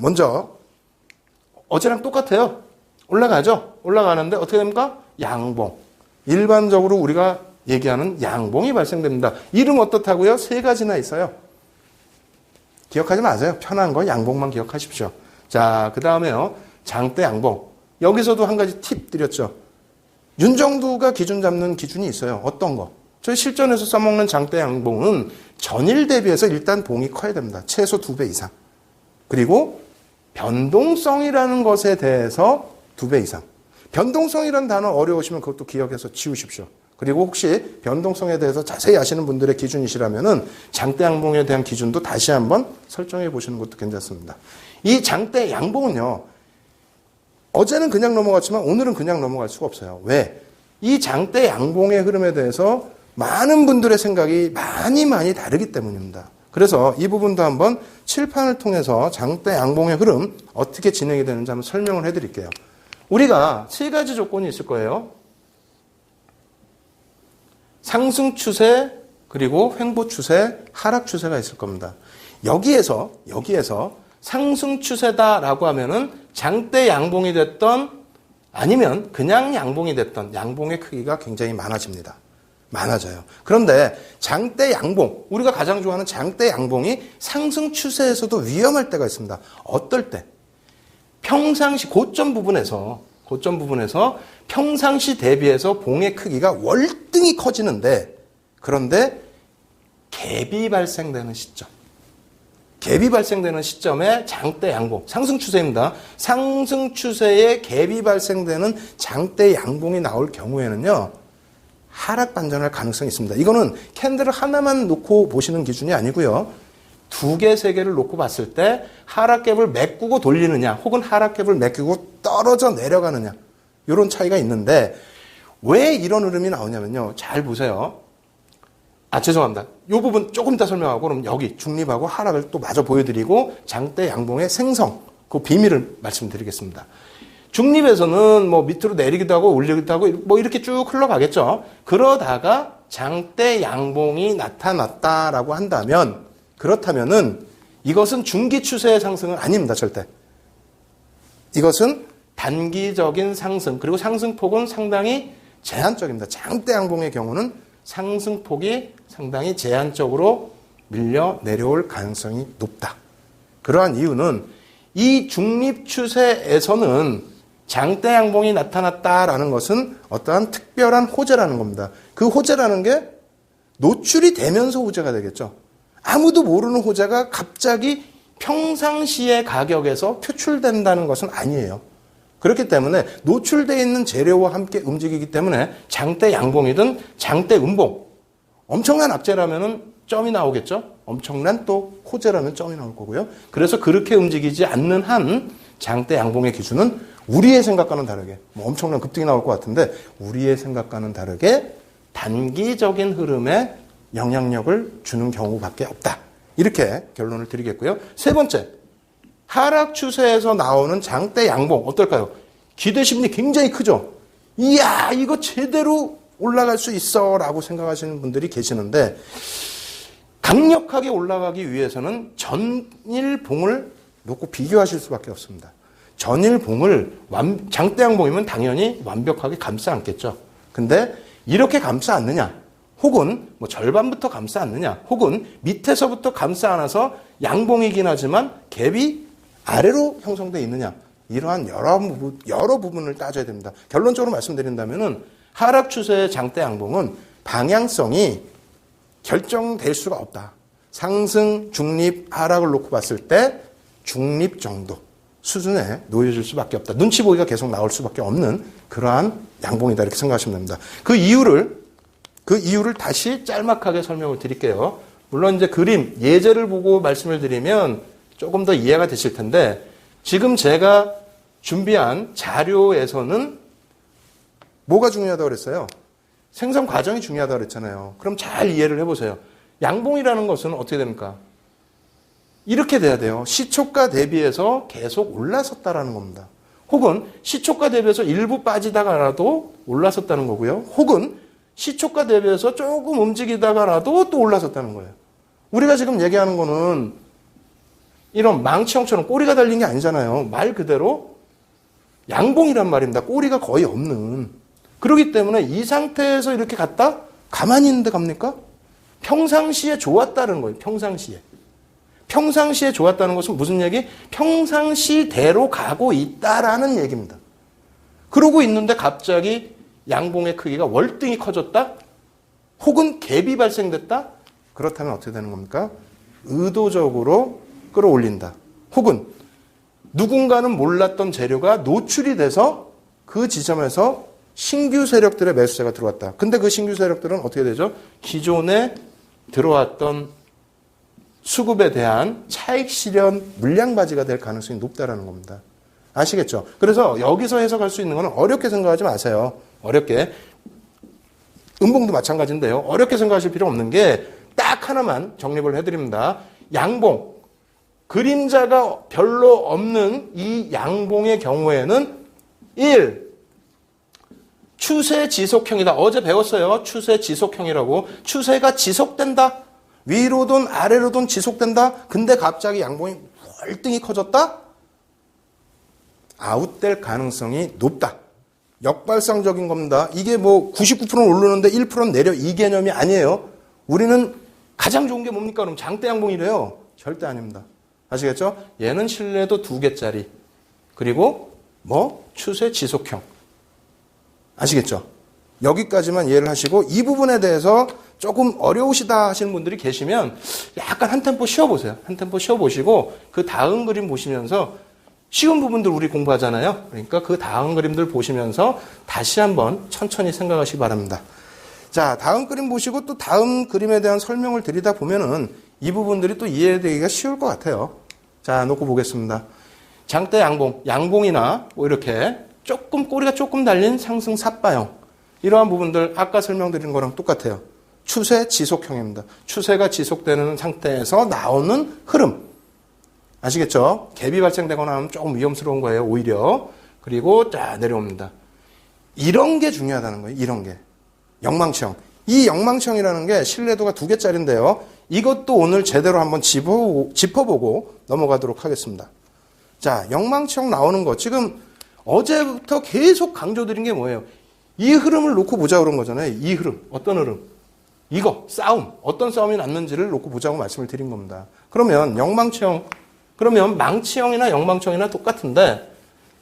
먼저 어제랑 똑같아요. 올라가죠. 올라가는데 어떻게 됩니까? 양봉. 일반적으로 우리가 얘기하는 양봉이 발생됩니다. 이름 어떻다고요? 세 가지나 있어요. 기억하지 마세요. 편한 거 양봉만 기억하십시오. 자, 그 다음에요. 장대 양봉. 여기서도 한 가지 팁 드렸죠. 윤정두가 기준 잡는 기준이 있어요. 어떤 거? 저희 실전에서 써먹는 장대 양봉은 전일 대비해서 일단 봉이 커야 됩니다. 최소 두 배 이상. 그리고 변동성이라는 것에 대해서 두 배 이상. 변동성이라는 단어 어려우시면 그것도 기억해서 지우십시오. 그리고 혹시 변동성에 대해서 자세히 아시는 분들의 기준이시라면은 장대 양봉에 대한 기준도 다시 한번 설정해 보시는 것도 괜찮습니다. 이 장대 양봉은요. 어제는 그냥 넘어갔지만 오늘은 그냥 넘어갈 수가 없어요. 왜? 이 장대 양봉의 흐름에 대해서 많은 분들의 생각이 많이 많이 다르기 때문입니다. 그래서 이 부분도 한번 칠판을 통해서 장대 양봉의 흐름 어떻게 진행이 되는지 한번 설명을 해드릴게요. 우리가 세 가지 조건이 있을 거예요. 상승 추세 그리고 횡보 추세, 하락 추세가 있을 겁니다. 여기에서 여기에서 상승 추세다라고 하면은 장대 양봉이 됐던 아니면 그냥 양봉이 됐던 양봉의 크기가 굉장히 많아집니다. 많아져요. 그런데 장대 양봉, 우리가 가장 좋아하는 장대 양봉이 상승 추세에서도 위험할 때가 있습니다. 어떨 때? 평상시 고점 부분에서 고점 부분에서 평상시 대비해서 봉의 크기가 월등히 커지는데 그런데 갭이 발생되는 시점. 갭이 발생되는 시점에 장대 양봉, 상승 추세입니다. 상승 추세에 갭이 발생되는 장대 양봉이 나올 경우에는요, 하락 반전할 가능성이 있습니다. 이거는 캔들을 하나만 놓고 보시는 기준이 아니고요. 두 개, 세 개를 놓고 봤을 때 하락갭을 메꾸고 돌리느냐, 혹은 하락갭을 메꾸고 떨어져 내려가느냐, 이런 차이가 있는데 왜 이런 흐름이 나오냐면요. 잘 보세요. 아, 죄송합니다. 이 부분 조금 이따 설명하고 그럼 여기 중립하고 하락을 또 마저 보여드리고 장대 양봉의 생성, 그 비밀을 말씀드리겠습니다. 중립에서는 뭐 밑으로 내리기도 하고 올리기도 하고 뭐 이렇게 쭉 흘러가겠죠. 그러다가 장대 양봉이 나타났다라고 한다면 그렇다면은 이것은 중기 추세의 상승은 아닙니다, 절대. 이것은 단기적인 상승, 그리고 상승폭은 상당히 제한적입니다. 장대 양봉의 경우는 상승폭이 상당히 제한적으로 밀려 내려올 가능성이 높다. 그러한 이유는 이 중립 추세에서는 장대 양봉이 나타났다라는 것은 어떠한 특별한 호재라는 겁니다. 그 호재라는 게 노출이 되면서 호재가 되겠죠. 아무도 모르는 호재가 갑자기 평상시의 가격에서 표출된다는 것은 아니에요. 그렇기 때문에 노출되어 있는 재료와 함께 움직이기 때문에 장대 양봉이든 장대 음봉 엄청난 악재라면은 점이 나오겠죠. 엄청난 또 호재라면 점이 나올 거고요. 그래서 그렇게 움직이지 않는 한 장대 양봉의 기준은 우리의 생각과는 다르게 뭐 엄청난 급등이 나올 것 같은데 우리의 생각과는 다르게 단기적인 흐름에 영향력을 주는 경우밖에 없다. 이렇게 결론을 드리겠고요. 세 번째, 하락 추세에서 나오는 장대 양봉 어떨까요? 기대 심리 굉장히 크죠. 이야 이거 제대로 올라갈 수 있어라고 생각하시는 분들이 계시는데 강력하게 올라가기 위해서는 전일 봉을 놓고 비교하실 수밖에 없습니다. 전일봉을 완, 장대 양봉이면 당연히 완벽하게 감싸 안겠죠. 근데 이렇게 감싸 안느냐? 혹은 뭐 절반부터 감싸 안느냐? 혹은 밑에서부터 감싸 안아서 양봉이긴 하지만 갭이 아래로 형성되어 있느냐? 이러한 여러, 부분, 여러 부분을 따져야 됩니다. 결론적으로 말씀드린다면은 하락 추세의 장대 양봉은 방향성이 결정될 수가 없다. 상승, 중립, 하락을 놓고 봤을 때 중립 정도 수준에 놓여질 수밖에 없다. 눈치 보기가 계속 나올 수밖에 없는 그러한 양봉이다. 이렇게 생각하시면 됩니다. 그 이유를, 그 이유를 다시 짤막하게 설명을 드릴게요. 물론 이제 그림, 예제를 보고 말씀을 드리면 조금 더 이해가 되실 텐데 지금 제가 준비한 자료에서는 뭐가 중요하다고 그랬어요? 생성 과정이 중요하다고 그랬잖아요. 그럼 잘 이해를 해보세요. 양봉이라는 것은 어떻게 됩니까? 이렇게 돼야 돼요. 시초가 대비해서 계속 올라섰다라는 겁니다. 혹은 시초가 대비해서 일부 빠지다가라도 올라섰다는 거고요. 혹은 시초가 대비해서 조금 움직이다가라도 또 올라섰다는 거예요. 우리가 지금 얘기하는 거는 이런 망치형처럼 꼬리가 달린 게 아니잖아요. 말 그대로 양봉이란 말입니다. 꼬리가 거의 없는. 그렇기 때문에 이 상태에서 이렇게 갔다 가만히 있는데 갑니까? 평상시에 좋았다는 거예요. 평상시에. 평상시에 좋았다는 것은 무슨 얘기? 평상시대로 가고 있다라는 얘기입니다. 그러고 있는데 갑자기 양봉의 크기가 월등히 커졌다? 혹은 갭이 발생됐다? 그렇다면 어떻게 되는 겁니까? 의도적으로 끌어올린다. 혹은 누군가는 몰랐던 재료가 노출이 돼서 그 지점에서 신규 세력들의 매수세가 들어왔다. 근데 그 신규 세력들은 어떻게 되죠? 기존에 들어왔던 수급에 대한 차익 실현 물량바지가 될 가능성이 높다라는 겁니다. 아시겠죠? 그래서 여기서 해석할 수 있는 거는 어렵게 생각하지 마세요. 어렵게. 음봉도 마찬가지인데요. 어렵게 생각하실 필요 없는 게 딱 하나만 정립을 해드립니다. 양봉. 그림자가 별로 없는 이 양봉의 경우에는 1. 추세 지속형이다. 어제 배웠어요. 추세 지속형이라고. 추세가 지속된다. 위로든 아래로든 지속된다. 근데 갑자기 양봉이 월등히 커졌다. 아웃될 가능성이 높다. 역발상적인 겁니다. 이게 뭐 99%는 오르는데 1%는 내려 이 개념이 아니에요. 우리는 가장 좋은 게 뭡니까? 그럼 장대 양봉이래요. 절대 아닙니다. 아시겠죠? 얘는 신뢰도 두 개짜리. 그리고 뭐 추세 지속형. 아시겠죠? 여기까지만 이해를 하시고 이 부분에 대해서 조금 어려우시다 하시는 분들이 계시면 약간 한 템포 쉬어보세요. 한 템포 쉬어보시고 그 다음 그림 보시면서 쉬운 부분들 우리 공부하잖아요. 그러니까 그 다음 그림들 보시면서 다시 한번 천천히 생각하시기 바랍니다. 자, 다음 그림 보시고 또 다음 그림에 대한 설명을 드리다 보면은 이 부분들이 또 이해되기가 쉬울 것 같아요. 자, 놓고 보겠습니다. 장대 양봉, 양봉이나 뭐 이렇게 조금 꼬리가 조금 달린 상승 삿바형 이러한 부분들 아까 설명드린 거랑 똑같아요. 추세 지속형입니다. 추세가 지속되는 상태에서 나오는 흐름. 아시겠죠? 갭이 발생되거나 하면 조금 위험스러운 거예요, 오히려. 그리고 자, 내려옵니다. 이런 게 중요하다는 거예요, 이런 게. 영망청. 이 영망청이라는 게 신뢰도가 두 개짜리인데요. 이것도 오늘 제대로 한번 짚어보고, 짚어보고 넘어가도록 하겠습니다. 자, 영망청 나오는 거. 지금 어제부터 계속 강조드린 게 뭐예요? 이 흐름을 놓고 보자 그런 거잖아요. 이 흐름. 어떤 흐름? 이거, 싸움. 어떤 싸움이 났는지를 놓고 보자고 말씀을 드린 겁니다. 그러면 영망청, 그러면 망치형이나 영망청이나 똑같은데,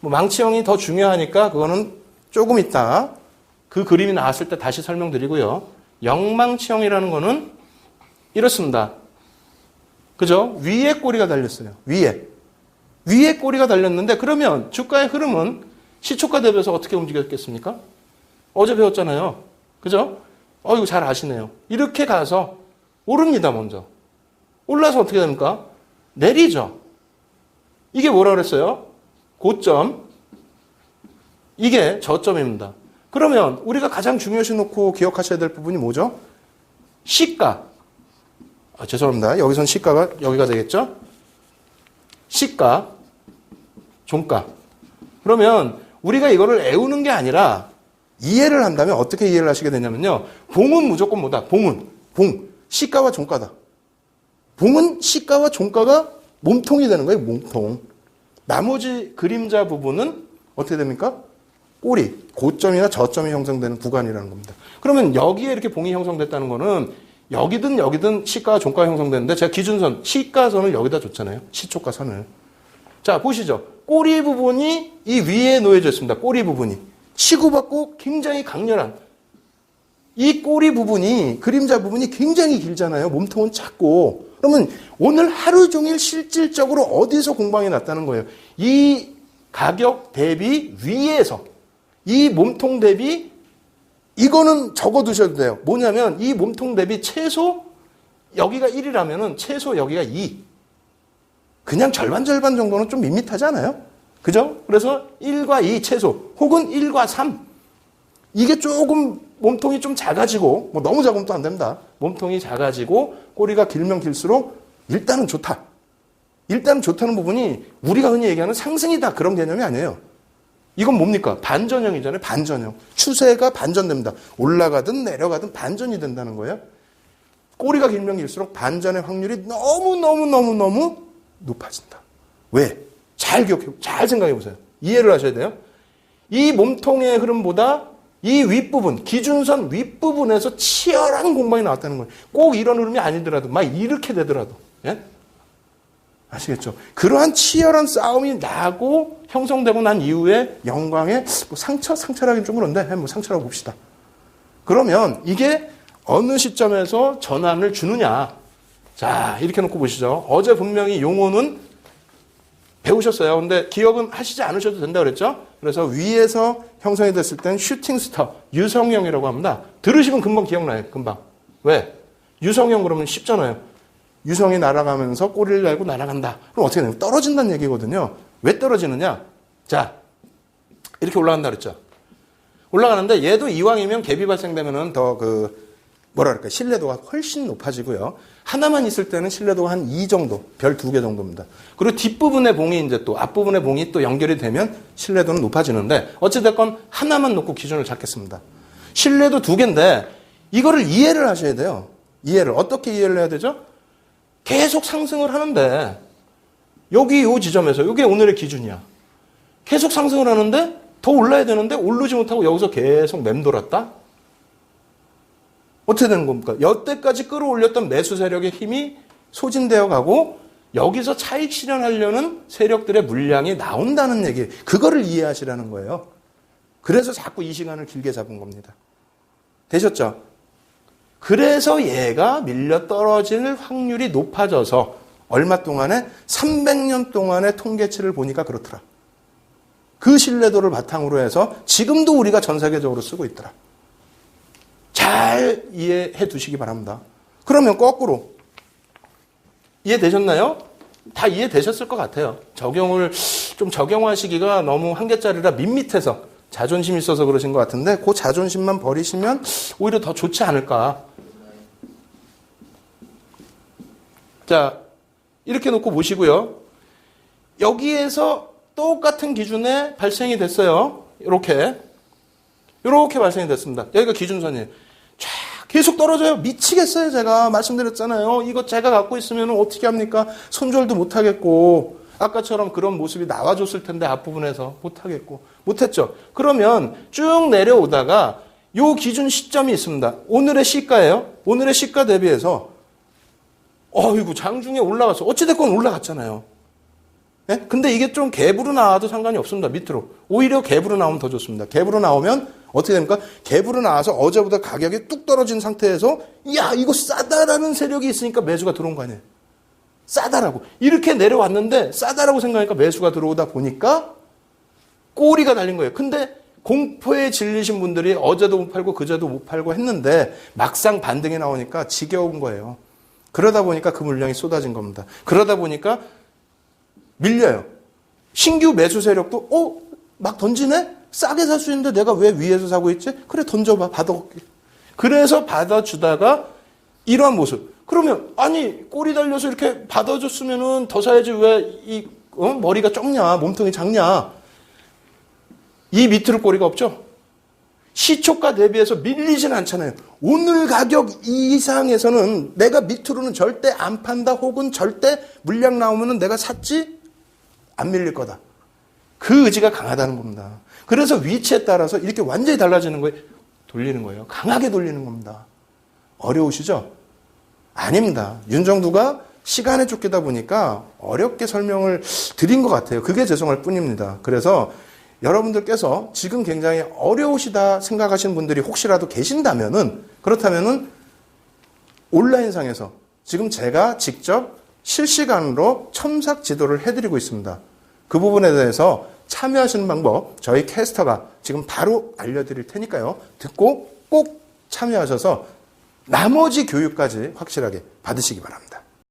뭐 망치형이 더 중요하니까 그거는 조금 있다. 그 그림이 나왔을 때 다시 설명드리고요. 영망치형이라는 거는 이렇습니다. 그죠? 위에 꼬리가 달렸어요. 위에. 위에 꼬리가 달렸는데 그러면 주가의 흐름은 시초가 대비해서 어떻게 움직였겠습니까? 어제 배웠잖아요. 그죠? 어, 이거 잘 아시네요. 이렇게 가서 오릅니다, 먼저. 올라서 어떻게 됩니까? 내리죠. 이게 뭐라 그랬어요? 고점. 이게 저점입니다. 그러면 우리가 가장 중요시 놓고 기억하셔야 될 부분이 뭐죠? 시가. 아, 죄송합니다. 여기선 시가가 여기가 되겠죠? 시가, 종가. 그러면 우리가 이거를 애우는 게 아니라 이해를 한다면 어떻게 이해를 하시게 되냐면요. 봉은 무조건 뭐다? 봉은. 봉. 시가와 종가다. 봉은 시가와 종가가 몸통이 되는 거예요. 몸통. 나머지 그림자 부분은 어떻게 됩니까? 꼬리, 고점이나 저점이 형성되는 구간이라는 겁니다. 그러면 여기에 이렇게 봉이 형성됐다는 거는 여기든 여기든 시가 종가 형성되는데 제가 기준선 시가선을 여기다 줬잖아요. 시초가 선을. 자 보시죠. 꼬리 부분이 이 위에 놓여져 있습니다. 꼬리 부분이 치고받고 굉장히 강렬한 이 꼬리 부분이 그림자 부분이 굉장히 길잖아요. 몸통은 작고 그러면 오늘 하루 종일 실질적으로 어디서 공방이 났다는 거예요. 이 가격 대비 위에서 이 몸통 대비 이거는 적어 두셔도 돼요. 뭐냐면 이 몸통 대비 최소 여기가 1이라면은 최소 여기가 2. 그냥 절반 절반 정도는 좀 밋밋하지 않아요? 그죠? 그래서 1과 2 최소 혹은 1과 3 이게 조금 몸통이 좀 작아지고 뭐 너무 작으면 또 안 됩니다. 몸통이 작아지고 꼬리가 길면 길수록 일단은 좋다. 일단 좋다는 부분이 우리가 흔히 얘기하는 상승이다 그런 개념이 아니에요. 이건 뭡니까? 반전형이잖아요. 반전형. 추세가 반전됩니다. 올라가든 내려가든 반전이 된다는 거예요. 꼬리가 길면 길수록 반전의 확률이 너무너무너무너무 높아진다. 왜? 잘 기억해, 잘 생각해 보세요. 이해를 하셔야 돼요. 이 몸통의 흐름보다 이 윗부분, 기준선 윗부분에서 치열한 공방이 나왔다는 거예요. 꼭 이런 흐름이 아니더라도, 막 이렇게 되더라도. 예? 아시겠죠? 그러한 치열한 싸움이 나고 형성되고 난 이후에 영광의 뭐 상처, 상처라긴 좀 그런데, 뭐 상처라고 봅시다. 그러면 이게 어느 시점에서 전환을 주느냐. 자, 이렇게 놓고 보시죠. 어제 분명히 용어는 배우셨어요. 근데 기억은 하시지 않으셔도 된다 그랬죠? 그래서 위에서 형성이 됐을 땐 슈팅 스타, 유성형이라고 합니다. 들으시면 금방 기억나요. 금방. 왜? 유성형 그러면 쉽잖아요. 유성이 날아가면서 꼬리를 달고 날아간다. 그럼 어떻게 되냐? 떨어진다는 얘기거든요. 왜 떨어지느냐? 자, 이렇게 올라간다 그랬죠? 올라가는데 얘도 이왕이면 갭이 발생되면은 더그 그럴까 신뢰도가 훨씬 높아지고요. 하나만 있을 때는 신뢰도가 한 2 정도, 별 두 개 정도입니다. 그리고 뒷부분의 봉이 이제 또 앞부분의 봉이 또 연결이 되면 신뢰도는 높아지는데 어찌됐건 하나만 놓고 기준을 잡겠습니다. 신뢰도 두 개인데 이거를 이해를 하셔야 돼요. 이해를. 어떻게 이해를 해야 되죠? 계속 상승을 하는데 여기 이 지점에서 이게 오늘의 기준이야. 계속 상승을 하는데 더 올라야 되는데 오르지 못하고 여기서 계속 맴돌았다? 어떻게 되는 겁니까? 여태까지 끌어올렸던 매수 세력의 힘이 소진되어 가고 여기서 차익 실현하려는 세력들의 물량이 나온다는 얘기. 그거를 이해하시라는 거예요. 그래서 자꾸 이 시간을 길게 잡은 겁니다. 되셨죠? 그래서 얘가 밀려 떨어질 확률이 높아져서 얼마 동안에 300년 동안의 통계치를 보니까 그렇더라. 그 신뢰도를 바탕으로 해서 지금도 우리가 전 세계적으로 쓰고 있더라. 잘 이해해 두시기 바랍니다. 그러면 거꾸로 이해되셨나요? 다 이해되셨을 것 같아요. 적용을 좀 적용하시기가 너무 한계짜리라 밋밋해서 자존심 있어서 그러신 것 같은데 그 자존심만 버리시면 오히려 더 좋지 않을까. 자, 이렇게 놓고 보시고요. 여기에서 똑같은 기준에 발생이 됐어요. 이렇게. 이렇게 발생이 됐습니다. 여기가 기준선이에요. 쫙 계속 떨어져요. 미치겠어요, 제가. 말씀드렸잖아요. 이거 제가 갖고 있으면 어떻게 합니까? 손절도 못하겠고, 아까처럼 그런 모습이 나와줬을 텐데, 앞부분에서 못하겠고. 못했죠. 그러면 쭉 내려오다가 요 기준 시점이 있습니다. 오늘의 시가예요. 오늘의 시가 대비해서, 어이구, 장중에 올라가서, 어찌됐건 올라갔잖아요. 예? 근데 이게 좀 갭으로 나와도 상관이 없습니다. 밑으로. 오히려 갭으로 나오면 더 좋습니다. 갭으로 나오면 어떻게 됩니까? 갭으로 나와서 어제보다 가격이 뚝 떨어진 상태에서 야 이거 싸다라는 세력이 있으니까 매수가 들어온 거 아니에요. 싸다라고. 이렇게 내려왔는데 싸다라고 생각하니까 매수가 들어오다 보니까 꼬리가 달린 거예요. 근데 공포에 질리신 분들이 어제도 못 팔고 그제도 못 팔고 했는데 막상 반등이 나오니까 지겨운 거예요. 그러다 보니까 그 물량이 쏟아진 겁니다. 그러다 보니까 밀려요. 신규 매수 세력도 어? 막 던지네? 싸게 살 수 있는데 내가 왜 위에서 사고 있지? 그래 던져봐 받아올게. 그래서 받아주다가 이러한 모습. 그러면 아니 꼬리 달려서 이렇게 받아줬으면은 더 사야지 왜이 어? 머리가 좁냐 몸통이 작냐 이 밑으로 꼬리가 없죠. 시초가 대비해서 밀리진 않잖아요. 오늘 가격 이상에서는 내가 밑으로는 절대 안 판다 혹은 절대 물량 나오면은 내가 샀지 안 밀릴 거다. 그 의지가 강하다는 겁니다. 그래서 위치에 따라서 이렇게 완전히 달라지는 거예요. 돌리는 거예요. 강하게 돌리는 겁니다. 어려우시죠? 아닙니다. 윤정두가 시간에 쫓기다 보니까 어렵게 설명을 드린 것 같아요. 그게 죄송할 뿐입니다. 그래서 여러분들께서 지금 굉장히 어려우시다 생각하시는 분들이 혹시라도 계신다면은 그렇다면은 온라인상에서 지금 제가 직접 실시간으로 첨삭 지도를 해드리고 있습니다. 그 부분에 대해서 참여하시는 방법 저희 캐스터가 지금 바로 알려드릴 테니까요. 듣고 꼭 참여하셔서 나머지 교육까지 확실하게 받으시기 바랍니다.